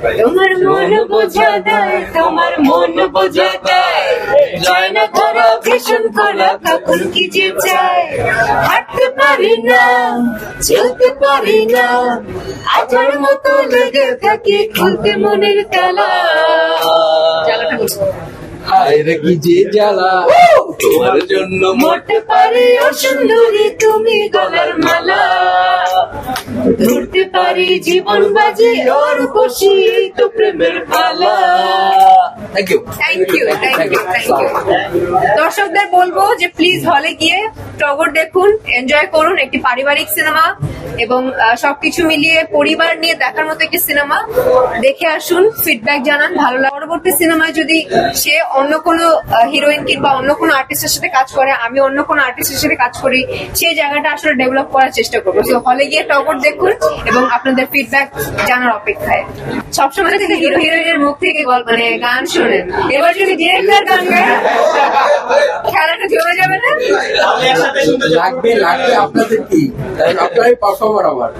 তোমার মন বোঝা দেয় তোমার মন বোঝা দেয়। জয় না ধরা ভীষণ করা কখন কি যে চায়। হাঁটতে পারি না চলতে পারি না আঠার মতো লেগে থাকি খুলতে মনের তালা কি যে জ্বালা তোমার জন্য মরতে পারি ও সুন্দরী তুমি গলার মালা। ধরতে পারি জীবন বাজে আর খুশি তো প্রেমের পালা। Thank you thank you thank you thank you দর্শকদের বলব যে প্লিজ হলে গিয়ে টগর দেখুন এনজয় করুন একটি পারিবারিক সিনেমা এবং সবকিছু মিলিয়ে পরিবার নিয়ে দেখার মতো একটি সিনেমা দেখে আসুন ফিডব্যাক জানান ভালো লাগে পরবর্তী সিনেমায় যদি সে অন্য কোনো হিরোইন কিংবা অন্য কোনো আর্টিস্টের সাথে কাজ করে আমি অন্য কোনো আর্টিস্টের সাথে কাজ করি সেই জায়গাটা আসলে ডেভেলপ করার চেষ্টা করব। তো হলে গিয়ে টগর দেখুন এবং আপনাদের ফিডব্যাক জানার অপেক্ষায়। সবসময় থেকে হিরো হিরোইনের মুখ থেকে গল্প মানে গান শোনেন এবার যদি ডিরেক্টর গান গায়, খেলাটা জমে যাবে না? লাগবে লাগবে আপনাদের কি? আপনারাই পারফর্মার আমার।